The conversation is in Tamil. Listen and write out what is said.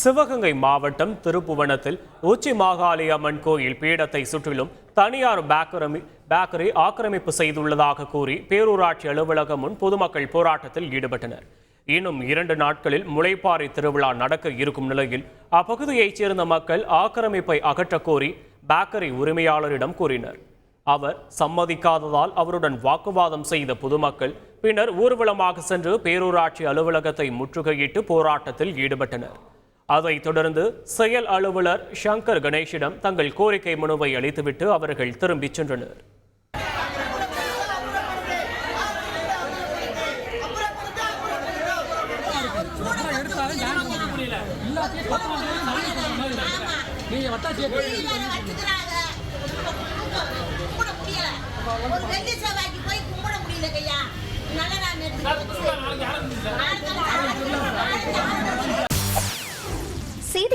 சிவகங்கை மாவட்டம் திருப்புவனத்தில் உச்சி மாகாளி அம்மன் கோயில் பீடத்தை சுற்றிலும் தனியார் பேக்கரி பேக்கரி ஆக்கிரமிப்பு செய்துள்ளதாக கூறி பேரூராட்சி அலுவலகம் முன் பொதுமக்கள் போராட்டத்தில் ஈடுபட்டனர். இன்னும் இரண்டு நாட்களில் முளைப்பாறை திருவிழா நடக்க இருக்கும் நிலையில் அப்பகுதியைச் சேர்ந்த மக்கள் ஆக்கிரமிப்பை அகற்றக் கோரி பேக்கரி உரிமையாளரிடம் கூறினர். அவர் சம்மதிக்காததால் அவருடன் வாக்குவாதம் செய்த பொதுமக்கள் பின்னர் ஊர்வலமாக சென்று பேரூராட்சி அலுவலகத்தை முற்றுகையிட்டு போராட்டத்தில் ஈடுபட்டனர். அதைத் தொடர்ந்து செயல் அலுவலர் சங்கர் கணேஷிடம் தங்கள் கோரிக்கை மனுவை அளித்துவிட்டு அவர்கள் திரும்பிச் சென்றனர் முடியல எல்லாத்தையும் பத்து மணி நேரம் நானே பண்ண மாதிரி இருக்கு. நீங்க வட்டாட்சியை வச்சுக்கிறாங்க. கும்பிட முடியல. ஒரு வெள்ளி செவ்வாய்க்கு போய் கும்பிட முடியல ஐயா. நல்ல நாள்